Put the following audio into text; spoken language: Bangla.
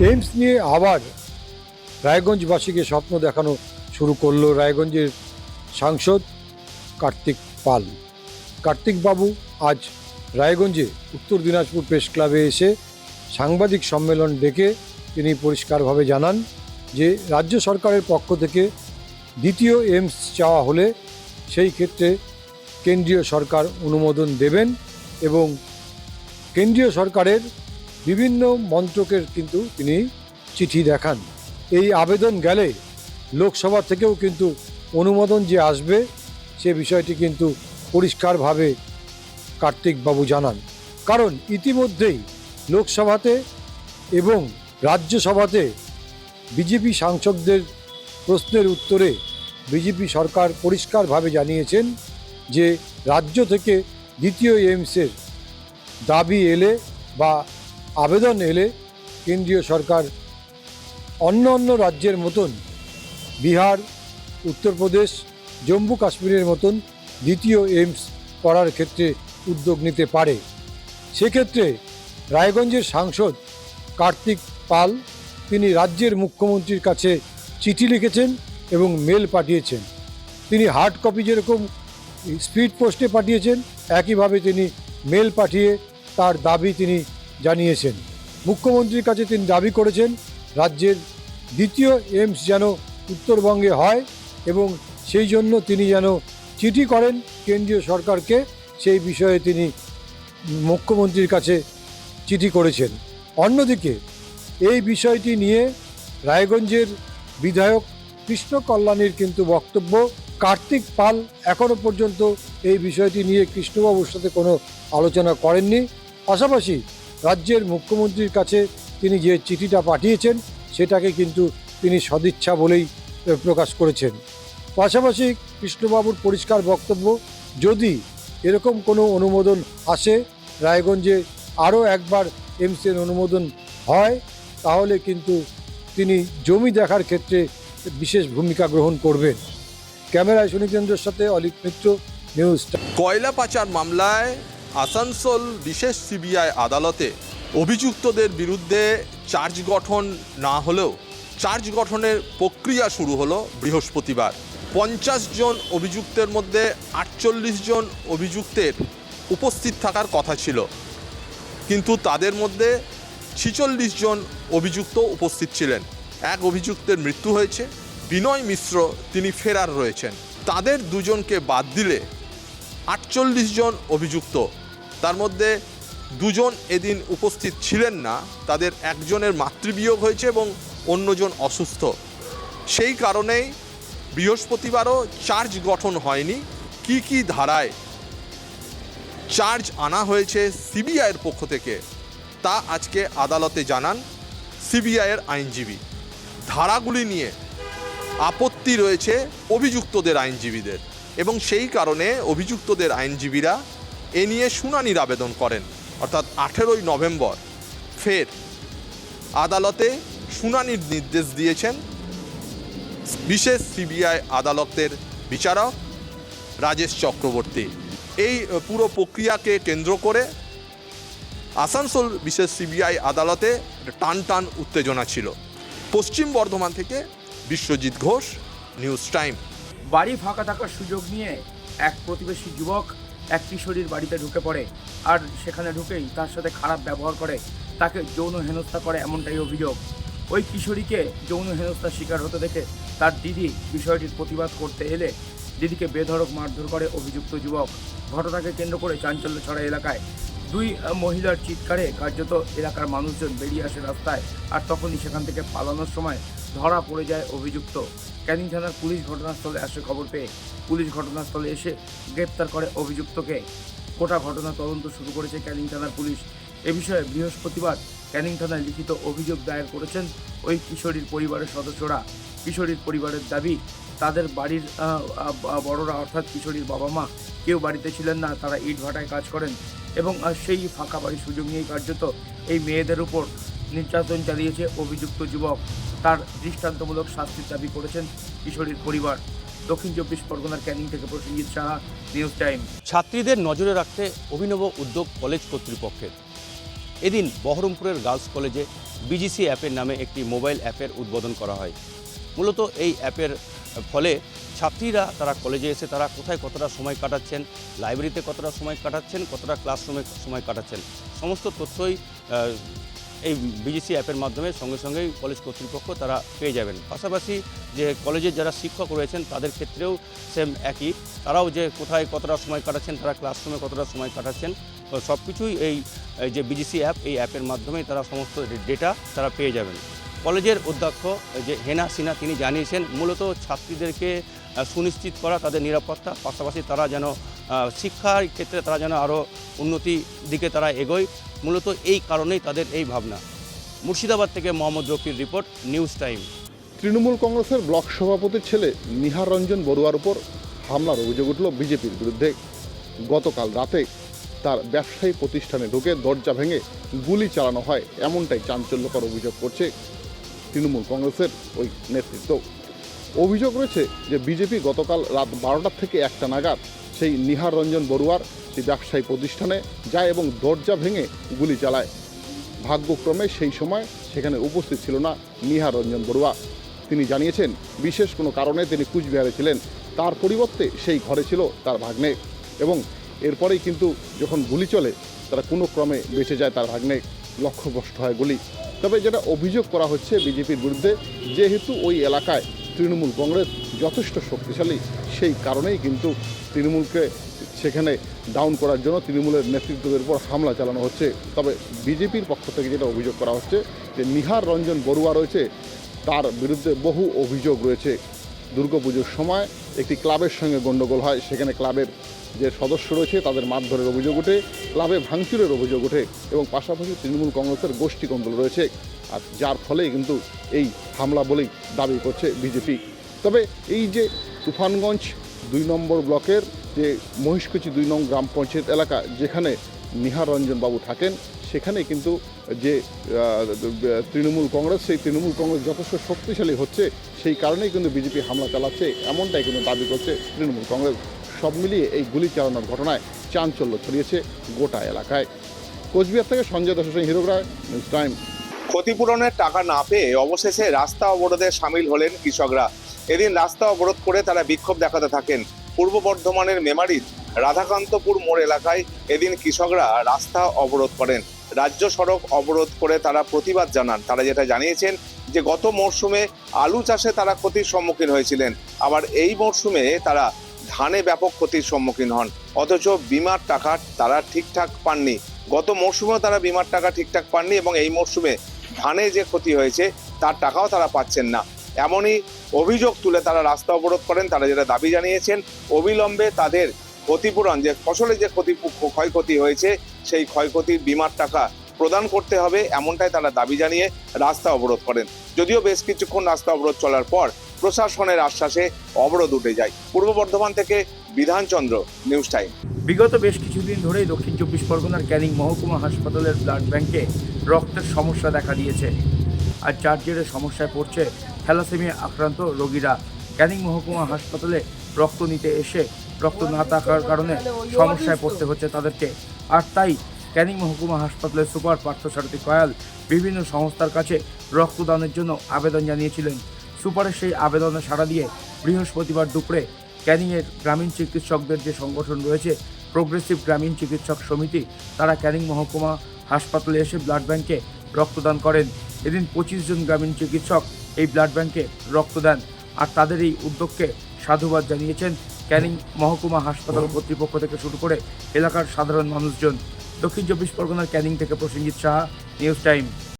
এইমস নিয়ে আবার রায়গঞ্জবাসীকে স্বপ্ন দেখানো শুরু করল রায়গঞ্জের সাংসদ কার্তিক পাল। কার্তিক বাবু আজ রায়গঞ্জে উত্তর দিনাজপুর প্রেস ক্লাবে এসে সাংবাদিক সম্মেলন ডেকে তিনি পরিষ্কারভাবে জানান যে, রাজ্য সরকারের পক্ষ থেকে দ্বিতীয় এইমস চাওয়া হলে সেই ক্ষেত্রে কেন্দ্রীয় সরকার অনুমোদন দেবেন এবং কেন্দ্রীয় সরকারের বিভিন্ন মন্ত্রকের কিন্তু তিনি চিঠি দেখান। এই আবেদন গেলে লোকসভা থেকেও কিন্তু অনুমোদন যে আসবে, সে বিষয়টি কিন্তু পরিষ্কারভাবে কার্তিকবাবু জানান। কারণ ইতিমধ্যেই লোকসভাতে এবং রাজ্যসভাতে বিজেপি সাংসদদের প্রশ্নের উত্তরে বিজেপি সরকার পরিষ্কারভাবে জানিয়েছেন যে রাজ্য থেকে দ্বিতীয় এইমসের দাবি এলে বা আবেদন এলে কেন্দ্রীয় সরকার অন্য অন্য রাজ্যের মতন বিহার, উত্তরপ্রদেশ, জম্মু কাশ্মীরের মতন দ্বিতীয় এইমস করার ক্ষেত্রে উদ্যোগ নিতে পারে। সেক্ষেত্রে রায়গঞ্জের সাংসদ কার্তিক পাল, তিনি রাজ্যের মুখ্যমন্ত্রীর কাছে চিঠি লিখেছেন এবং মেল পাঠিয়েছেন। তিনি হার্ড কপি যেরকম স্পিড পোস্টে পাঠিয়েছেন, একইভাবে তিনি মেল পাঠিয়ে তার দাবি তিনি জানিয়েছেন। মুখ্যমন্ত্রীর কাছে তিনি দাবি করেছেন, রাজ্যের দ্বিতীয় এইমস যেন উত্তরবঙ্গে হয় এবং সেই জন্য তিনি যেন চিঠি করেন কেন্দ্রীয় সরকারকে, সেই বিষয়ে তিনি মুখ্যমন্ত্রীর কাছে চিঠি করেছেন। অন্যদিকে, এই বিষয়টি নিয়ে রায়গঞ্জের বিধায়ক কৃষ্ণ কল্যাণীর কিন্তু বক্তব্য, কার্তিক পাল এখনও পর্যন্ত এই বিষয়টি নিয়ে কৃষ্ণবাবুর সাথে কোনো আলোচনা করেননি। পাশাপাশি রাজ্যের মুখ্যমন্ত্রীর কাছে তিনি যে চিঠিটা পাঠিয়েছেন, সেটাকে কিন্তু তিনি সদিচ্ছা বলেই প্রকাশ করেছেন। পাশাপাশি কৃষ্ণবাবুর পরিষ্কার বক্তব্য, যদি এরকম কোনো অনুমোদন আসে, রায়গঞ্জে আরও একবার এমসের অনুমোদন হয়, তাহলে কিন্তু তিনি জমি দেখার ক্ষেত্রে বিশেষ ভূমিকা গ্রহণ করবেন। ক্যামেরায় সুনীতেন্দ্রের সাথে অলিক মিত্র, নিউজ কয়লা পাচার মামলায় আসানসোল বিশেষ সিবিআই আদালতে অভিযুক্তদের বিরুদ্ধে চার্জ গঠন না হলেও চার্জ গঠনের প্রক্রিয়া শুরু হলো বৃহস্পতিবার। পঞ্চাশ জন অভিযুক্তের মধ্যে আটচল্লিশ জন অভিযুক্তের উপস্থিত থাকার কথা ছিল। কিন্তু তাদের মধ্যে ছিচল্লিশ জন অভিযুক্ত উপস্থিত ছিলেন। এক অভিযুক্তের মৃত্যু হয়েছে। বিনয় মিশ্র তিনি ফেরার রয়েছেন। তাদের দুজনকে বাদ দিলে আটচল্লিশ জন অভিযুক্ত তার মধ্যে দুজন এদিন উপস্থিত ছিলেন না, তাদের একজনের মাতৃবিয়োগ হয়েছে এবং অন্যজন অসুস্থ। সেই কারণেই বৃহস্পতিবারও চার্জ গঠন হয়নি। কি কি ধারায় চার্জ আনা হয়েছে সিবিআইয়ের পক্ষ থেকে, তা আজকে আদালতে জানান সিবিআইয়ের আইনজীবী। ধারাগুলি নিয়ে আপত্তি রয়েছে অভিযুক্তদের আইনজীবীদের এবং সেই কারণে অভিযুক্তদের আইনজীবীরা এ নিয়ে শুনানির আবেদন করেন। অর্থাৎ আঠেরোই নভেম্বর ফের আদালতে শুনানির নির্দেশ দিয়েছেন বিশেষ সিবিআই আদালতের বিচারক রাজেশ চক্রবর্তী। এই পুরো প্রক্রিয়াকে কেন্দ্র করে আসানসোল বিশেষ সিবিআই আদালতে টান টান উত্তেজনা ছিল। পশ্চিম বর্ধমান থেকে বিশ্বজিৎ ঘোষ, নিউজ টাইম। বাড়ি ফাঁকা থাকার সুযোগ নিয়ে এক প্রতিবেশী যুবক এক কিশোরীর বাড়িতে ঢুকে পড়ে আর সেখানে ঢুকেই তার সাথে খারাপ ব্যবহার করে, তাকে যৌন হেনস্থা করে এমনটাই অভিযোগ। ওই কিশোরীকে যৌন হেনস্থার শিকার হতে দেখে তার দিদি বিষয়টির প্রতিবাদ করতে এলে দিদিকে বেধড়ক মারধর করে অভিযুক্ত যুবক। ঘটনাকে কেন্দ্র করে চাঞ্চল্য ছড়া এলাকায় দুই মহিলার চিৎকারে কার্যত এলাকার মানুষজন বেরিয়ে আসে রাস্তায় আর তখনই সেখান থেকে পালানোর সময় ধরা পড়ে যায় অভিযুক্ত। ক্যানিং থানার পুলিশ ঘটনাস্থলে আসে খবর পেয়ে পুলিশ ঘটনাস্থলে এসে গ্রেপ্তার করে অভিযুক্তকে। গোটা ঘটনা তদন্ত শুরু করেছে ক্যানিং থানার পুলিশ। এ বিষয়ে বৃহস্পতিবার ক্যানিং থানায় লিখিত অভিযোগ দায়ের করেছেন ওই কিশোরীর পরিবারের সদস্যরা। কিশোরীর পরিবারের দাবি, তাদের বাড়ির বড়রা অর্থাৎ কিশোরীর বাবা মা কেউ বাড়িতে ছিলেন না, তারা ইট ভাটায় কাজ করেন এবং সেই ফাঁকা বাড়ির সুযোগ নিয়েই কার্যত এই মেয়েদের উপর নির্যাতন চালিয়েছে অভিযুক্ত যুবক। তার দৃষ্টান্তমূলক শাস্তির দাবি করেছেন কিশোরীর পরিবার। দক্ষিণ চব্বিশ পরগনার ক্যানিং থেকে প্রসেনজিৎ সাহা, নিউজ টাইম। ছাত্রীদের নজরে রাখতে অভিনব উদ্যোগ কলেজ কর্তৃপক্ষের। এদিন বহরমপুরের গার্লস কলেজে বিজিসি অ্যাপের নামে একটি মোবাইল অ্যাপের উদ্বোধন করা হয়। মূলত এই অ্যাপের ফলে ছাত্রীরা তারা কলেজে এসে তারা কোথায় কতটা সময় কাটাচ্ছেন, লাইব্রেরিতে কতটা সময় কাটাচ্ছেন, কতটা ক্লাসরুমে সময় কাটাচ্ছেন, সমস্ত তথ্যই এই বিজিসি অ্যাপের মাধ্যমে সঙ্গে সঙ্গেই কলেজ কর্তৃপক্ষ তারা পেয়ে যাবেন। পাশাপাশি যে কলেজের যারা শিক্ষক রয়েছেন, তাদের ক্ষেত্রেও সেম একই। তারাও যে কোথায় কতটা সময় কাটাচ্ছেন, তারা ক্লাসরুমে কতটা সময় কাটাচ্ছেন, তো সব কিছুই এই যে বিজিসি অ্যাপ এই অ্যাপের মাধ্যমে তারা সমস্ত ডেটা তারা পেয়ে যাবেন। কলেজের অধ্যক্ষ যে হেনা সিনহা, তিনি জানিয়েছেন, মূলত ছাত্রীদেরকে সুনিশ্চিত করা তাদের নিরাপত্তা, পাশাপাশি তারা যেন শিক্ষার ক্ষেত্রে তারা যেন আরও উন্নতি দিকে তারা এগোয়। মূলত এই কারণেই তাদের এই ভাবনা। মুর্শিদাবাদ থেকে মোহাম্মদ রফির রিপোর্ট, নিউজ টাইম। তৃণমূল কংগ্রেসের ব্লক সভাপতির ছেলে নিহার রঞ্জন বড়ুয়ার উপর হামলার অভিযোগ উঠল বিজেপির বিরুদ্ধে। গতকাল রাতে তার ব্যবসায়ী প্রতিষ্ঠানে ঢুকে দরজা ভেঙে গুলি চালানো হয়। এমনটাই চাঞ্চল্যকর অভিযোগ করছে তৃণমূল কংগ্রেসের ওই নেতৃত্ব। অভিযোগ রয়েছে যে বিজেপি গতকাল রাত বারোটার থেকে একটা নাগাদ সেই নিহার রঞ্জন বড়ুয়ার সেই ব্যবসায়ী প্রতিষ্ঠানে যায় এবং দরজা ভেঙে গুলি চালায়। ভাগ্যক্রমে সেই সময় সেখানে উপস্থিত ছিল না নিহার রঞ্জন বড়ুয়া। তিনি জানিয়েছেন, বিশেষ কোনো কারণে তিনি কুচবিহারে ছিলেন। তার পরিবর্তে সেই ঘরে ছিল তার ভাগ্নে এবং এরপরেই কিন্তু যখন গুলি চলে, তারা কোনো ক্রমে বেঁচে যায় তার ভাগ্নে। লক্ষ্যভ্রষ্ট হয় গুলি। তবে যেটা অভিযোগ করা হচ্ছে বিজেপির বিরুদ্ধে, যেহেতু ওই এলাকায় তৃণমূল কংগ্রেস যথেষ্ট শক্তিশালী। সেই কারণেই কিন্তু তৃণমূলকে সেখানে ডাউন করার জন্য তৃণমূলের নেতৃত্বের উপর হামলা চালানো হচ্ছে। তবে বিজেপির পক্ষ থেকে যেটা অভিযোগ করা হচ্ছে, যে নিহার রঞ্জন বড়ুয়া রয়েছে, তার বিরুদ্ধে বহু অভিযোগ রয়েছে। দুর্গাপুজোর সময় একটি ক্লাবের সঙ্গে গণ্ডগোল হয়, সেখানে ক্লাবের যে সদস্য রয়েছে তাদের মারধরের অভিযোগ ওঠে, ক্লাবে ভাঙচুরের অভিযোগ ওঠে এবং পাশাপাশি তৃণমূল কংগ্রেসের গোষ্ঠী কন্দল রয়েছে। আর যার ফলেই কিন্তু এই হামলা বলেই দাবি করছে বিজেপি। তবে এই যে তুফানগঞ্জ দুই নম্বর ব্লকের যে মহিষকুচি দুই নং গ্রাম পঞ্চায়েত এলাকা, যেখানে নিহার রঞ্জন বাবু থাকেন, সেখানে কিন্তু যে তৃণমূল কংগ্রেস, সেই তৃণমূল কংগ্রেস যথেষ্ট শক্তিশালী হচ্ছে, সেই কারণেই কিন্তু বিজেপি হামলা চালাচ্ছে, এমনটাই কিন্তু দাবি করছে তৃণমূল কংগ্রেস। মিলিয়ে এই গুলি চালানোর ঘটনায় চাঞ্চল্য ছড়িয়েছে গোটা এলাকায়। কোচবিহার থেকে সঞ্জয় হোসেন হিরোগ রায় নিউজ টাইম। ক্ষতিপূরণের টাকা না পেয়ে অবশেষে রাস্তা অবরোধে সামিল হলেন কৃষকরা। এদিন রাস্তা অবরোধ করে তারা বিক্ষোভ দেখাতে থাকেন। পূর্ব বর্ধমানের মেমারির রাধাকান্তপুর মোড় এলাকায় এদিন কৃষকরা রাস্তা অবরোধ করেন। রাজ্য সড়ক অবরোধ করে তারা প্রতিবাদ জানান। তারা যেটা জানিয়েছেন যে, গত মরশুমে আলু চাষে তারা ক্ষতির সম্মুখীন হয়েছিলেন। আবার এই মরশুমে তারা ধানে ব্যাপক ক্ষতির সম্মুখীন হন। অথচ বিমার টাকা তারা ঠিকঠাক পাননি। গত মরশুমেও তারা বিমার টাকা ঠিকঠাক পাননি এবং এই মরশুমে ধানে যে ক্ষতি হয়েছে, তার টাকাও তারা পাচ্ছেন না। এমনই অভিযোগ তুলে তারা রাস্তা অবরোধ করেন, তারা যেটা দাবি জানিয়েছেন, অবিলম্বে তাদের ক্ষতিপূরণ, যে ফসলের যে ক্ষতি, ক্ষয়ক্ষতি হয়েছে, সেই ক্ষয়ক্ষতির বিমার টাকা প্রদান করতে হবে, এমনটাই তারা দাবি জানিয়ে রাস্তা অবরোধ করেন। যদিও বেশ কিছুক্ষণ রাস্তা অবরোধ চলার পর প্রশাসনের আশ্বাসে অবরোধ উঠে যায়। পূর্ব বর্ধমান থেকে বিধানচন্দ্র নিউজ টাইম বিগত বেশ কিছুদিন ধরেই দক্ষিণ চব্বিশ পরগনার ক্যানিং মহকুমা হাসপাতালের ব্লাড ব্যাংকে রক্তের সমস্যা দেখা দিয়েছে। আর যার জেরে সমস্যায় পড়ছে থ্যালাসেমিয়া আক্রান্ত রোগীরা। ক্যানিং মহকুমা হাসপাতালে রক্ত নিতে এসে রক্ত না থাকার কারণে সমস্যায় পড়তে হচ্ছে তাদেরকে। আর তাই ক্যানিং মহকুমা হাসপাতালের সুপার পার্থসারথী কয়াল বিভিন্ন সংস্থার কাছে রক্তদানের জন্য আবেদন জানিয়েছিলেন। সুপারের সেই আবেদনে সাড়া দিয়ে বৃহস্পতিবার দুপুরে ক্যানিংয়ের গ্রামীণ চিকিৎসকদের যে সংগঠন রয়েছে প্রোগ্রেসিভ গ্রামীণ চিকিৎসক সমিতি তারা ক্যানিং মহকুমা হাসপাতালে এসে ব্লাড ব্যাংকে রক্তদান করেন। এদিন পঁচিশ জন গ্রামীণ চিকিৎসক এই ব্লাড ব্যাংকে রক্ত দেন। আর তাদের এই উদ্যোগকে সাধুবাদ জানিয়েছেন ক্যানিং মহকুমা হাসপাতাল কর্তৃপক্ষ থেকে শুরু করে এলাকার সাধারণ মানুষজন। দক্ষিণ চব্বিশ পরগনার ক্যানিং থেকে প্রসেনজিৎ সাহা নিউজ টাইম